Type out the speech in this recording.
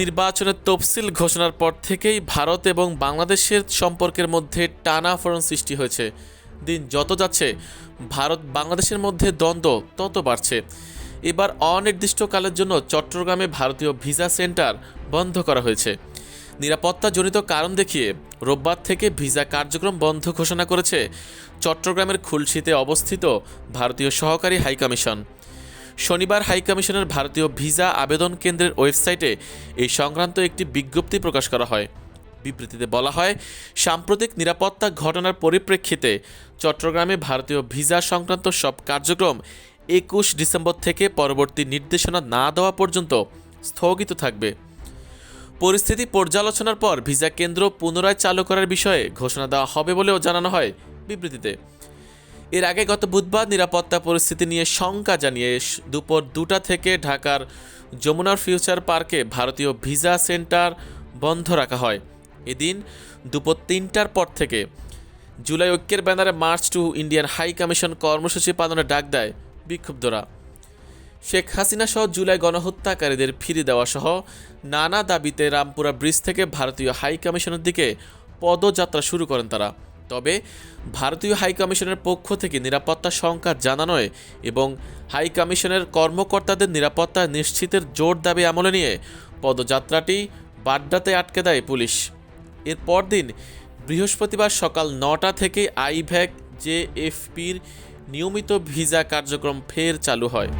নির্বাচনের তফসিল ঘোষণার পর থেকেই ভারত এবং বাংলাদেশের সম্পর্কের মধ্যে টানাফোড়ন সৃষ্টি হয়েছে। দিন যত যাচ্ছে, ভারত বাংলাদেশের মধ্যে দ্বন্দ্ব তত বাড়ছে। এবার অনির্দিষ্টকালের জন্য চট্টগ্রামে ভারতীয় ভিসা সেন্টার বন্ধ করা হয়েছে। নিরাপত্তাজনিত কারণ দেখিয়ে রোববার থেকে ভিসা কার্যক্রম বন্ধ ঘোষণা করেছে চট্টগ্রামের খুলশিতে অবস্থিত ভারতীয় সহকারী হাইকমিশন। শনিবার হাইকমিশনের ভারতীয় ভিসা আবেদন কেন্দ্রের ওয়েবসাইটে এই সংক্রান্ত একটি বিজ্ঞপ্তি প্রকাশ করা হয়। বিবৃতিতে বলা হয়, সাম্প্রতিক নিরাপত্তা ঘটনার পরিপ্রেক্ষিতে চট্টগ্রামে ভারতীয় ভিসা সংক্রান্ত সব কার্যক্রম একুশ ডিসেম্বর থেকে পরবর্তী নির্দেশনা না দেওয়া পর্যন্ত স্থগিত থাকবে। পরিস্থিতি পর্যালোচনার পর ভিসা কেন্দ্র পুনরায় চালু করার বিষয়ে ঘোষণা দেওয়া হবে বলেও জানানো হয় বিবৃতিতে। এর আগে গত বুধবার নিরাপত্তা পরিস্থিতি নিয়ে শঙ্কা জানিয়ে দুপুর দুটা থেকে ঢাকার যমুনার ফিউচার পার্কে ভারতীয় ভিসা সেন্টার বন্ধ রাখা হয়। এদিন দুপুর তিনটার পর থেকে জুলাই ঐক্যের ব্যানারে march to Indian high commission কর্মসূচি পালনের ডাক দেয় বিক্ষুব্ধরা। শেখ হাসিনা সহ জুলাই গণহত্যাকারীদের ফিরে দেওয়া সহ নানা দাবিতে রামপুরা ব্রিজ থেকে ভারতীয় হাই কমিশনের দিকে পদযাত্রা শুরু করেন তারা। তবে ভারতীয় হাই কমিশনের পক্ষ থেকে নিরাপত্তা সংখ্যা জানানোয় এবং হাই কমিশনের কর্মকর্তাদের নিরাপত্তা নিশ্চিতের জোর দাবি আমলে নিয়ে পদযাত্রাটি বাড্ডাতে আটকে দেয় পুলিশ। এর পরদিন বৃহস্পতিবার সকাল নটা থেকে আইভ্যাক জেএফপির নিয়মিত ভিসা কার্যক্রম ফের চালু হয়।